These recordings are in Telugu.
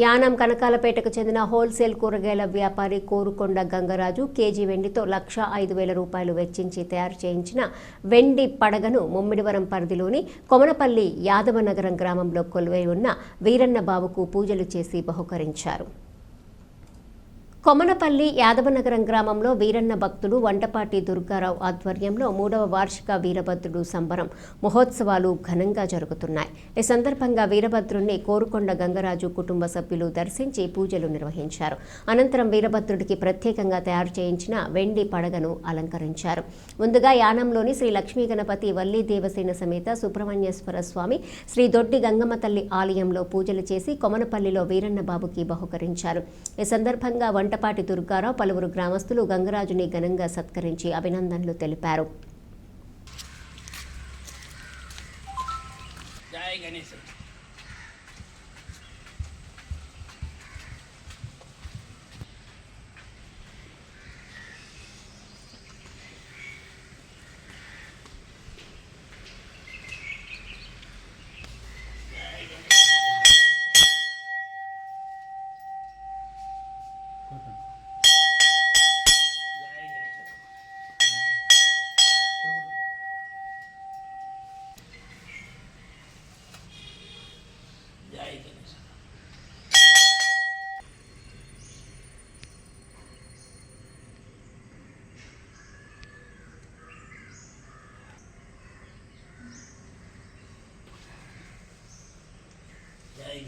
యానం కనకాలపేటకు చెందిన హోల్సేల్ కూరగాయల వ్యాపారి కోరుకొండ గంగరాజు కేజీ వెండితో లక్ష ఐదు వేల రూపాయలు వెచ్చించి తయారు చేయించిన వెండి పడగను ముమ్మిడివరం పరిధిలోని కొమనపల్లి యాదవనగరం గ్రామంలో కొలువై ఉన్న వీరన్న బాబుకు పూజలు చేసి బహుకరించారు. కొమనపల్లి యాదవనగరం గ్రామంలో వీరన్న భక్తులు వంటపాటి దుర్గారావు ఆధ్వర్యంలో మూడవ వార్షిక వీరభద్రుడు సంబరం మహోత్సవాలు ఘనంగా జరుగుతున్నాయి. ఈ సందర్భంగా వీరభద్రుణ్ణి కోరుకొండ గంగరాజు కుటుంబ సభ్యులు దర్శించి పూజలు నిర్వహించారు. అనంతరం వీరభద్రుడికి ప్రత్యేకంగా తయారు చేయించిన వెండి పడగను అలంకరించారు. ముందుగా యానంలోని శ్రీ లక్ష్మీ గణపతి వల్లి దేవసేన సమేత సుబ్రహ్మణ్యేశ్వర స్వామి శ్రీ దొడ్డి గంగమ్మ తల్లి ఆలయంలో పూజలు చేసి కొమనపల్లిలో వీరన్న బాబుకి బహుకరించారు. ఈ సందర్భంగా వంట వంటపాటి దుర్గారావు పలువురు గ్రామస్తులు గంగరాజుని ఘనంగా సత్కరించి అభినందనలు తెలిపారు. జై గణేష్ జై గణేష్ జై గణేష్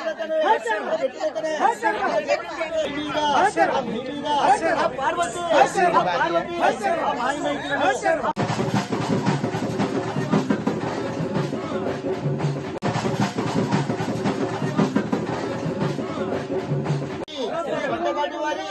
జై గణేష్ వంటపాటి వారి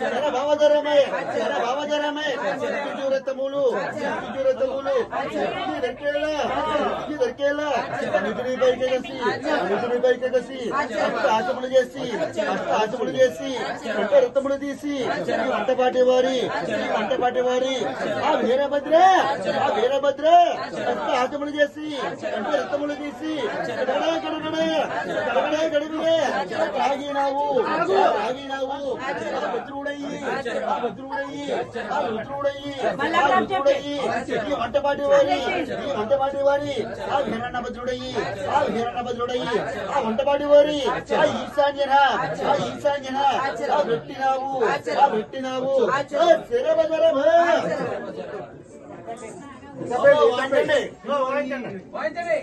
సర భావధరమై సర భావధరమై రథములు రథములు దొరికేలా దొరికేలా నిధుని పైకి కసి నిధుని పైకి కసి ఆశములు చేసి ఆశములు చేసి వంట రథములు తీసి వంటపాటి వారి వంటపాటి వారి ఆ వీరభద్ర ఆ వీరభద్ర ఆశములు చేసి వంట రథములు తీసి గడగడ గడగడ గడగడ గడగడే తాగినావు తాగినావు ఆ భద్రుడయ్యి ఆ భద్రుడయ్యి ఆ రుద్రుడయ్యి ఆ రుద్రుడయ్యి ఈ వంటపాటి వారి ఈ వంటపాటి వారి ఆ వీరన్న భద్రుడయ్యి ఆ వీరన్న భద్రుడయ్యి ఆ వంటపాటి వారి ఆ ఈశాన్యన ఆ ఈశాన్యన ఆ పెట్టినావు ఆ పెట్టినావు శరభద్ర వాయించండి వాయించండి